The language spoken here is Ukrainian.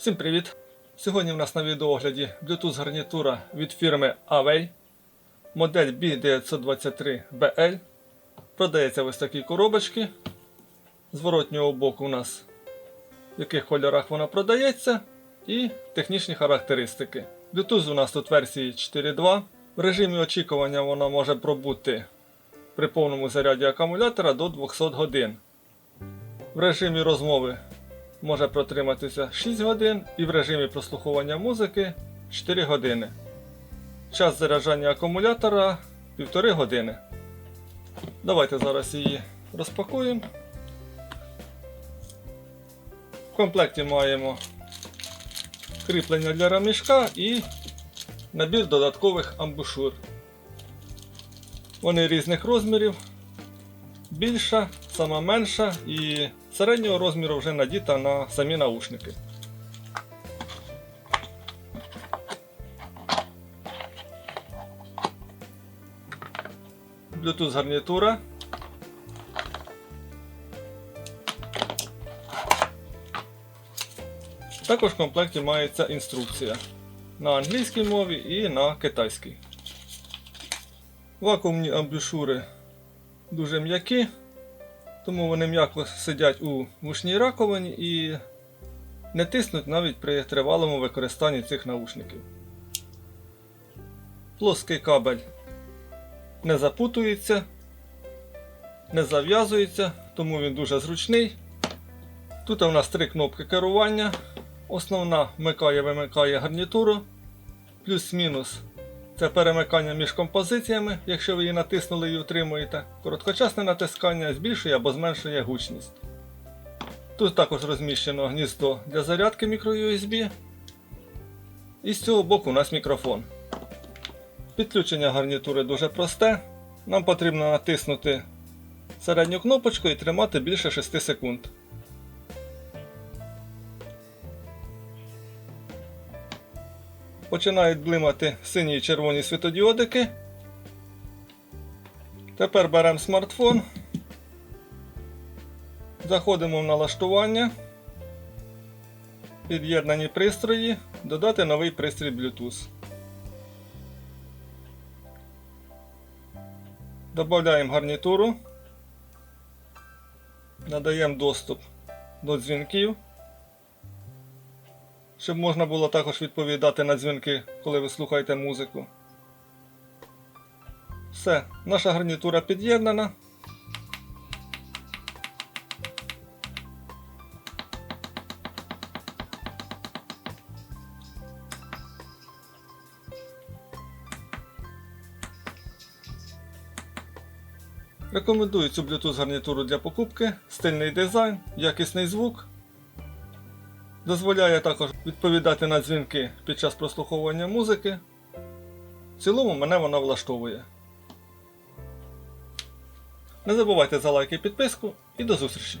Всім привіт! Сьогодні в нас на відеоогляді Bluetooth гарнітура від фірми Away, модель B923BL. Продається ось такі коробочки. Зворотнього боку у нас в яких кольорах вона продається, і технічні характеристики. Bluetooth у нас тут версії 4.2. В режимі очікування вона може пробути при повному заряді акумулятора до 200 годин. В режимі розмови може протриматися 6 годин і в режимі прослуховування музики 4 години. Час заряджання акумулятора 1,5 години. Давайте зараз її розпакуємо. В комплекті маємо кріплення для рамішка і набір додаткових амбушур. Вони різних розмірів. Більша, сама менша і середнього розміру вже надіта на самі наушники. Bluetooth гарнітура. Також в комплекті мається інструкція на англійській мові і на китайській. Вакуумні амбушури дуже м'які, тому вони м'яко сидять у вушній раковині і не тиснуть навіть при тривалому використанні цих наушників. Плоский кабель не запутується, не зав'язується, тому він дуже зручний. Тут у нас три кнопки керування. Основна вмикає-вимикає гарнітуру. Плюс-мінус це перемикання між композиціями, якщо ви її натиснули і утримуєте. Короткочасне натискання збільшує або зменшує гучність. Тут також розміщено гніздо для зарядки microUSB. І з цього боку у нас мікрофон. Підключення гарнітури дуже просте. Нам потрібно натиснути середню кнопочку і тримати більше 6 секунд. Починають блимати сині і червоні світодіодики. Тепер беремо смартфон. Заходимо в налаштування. Під'єднані пристрої. Додати новий пристрій Bluetooth. Додаємо гарнітуру. Надаємо доступ до дзвінків щоб можна було також відповідати на дзвінки, коли ви слухаєте музику. Все, наша гарнітура під'єднана. Рекомендую цю Bluetooth гарнітуру для покупки, стильний дизайн, якісний звук. Дозволяє також відповідати на дзвінки під час прослуховування музики. В цілому мене вона влаштовує. Не забувайте за лайк і підписку і до зустрічі!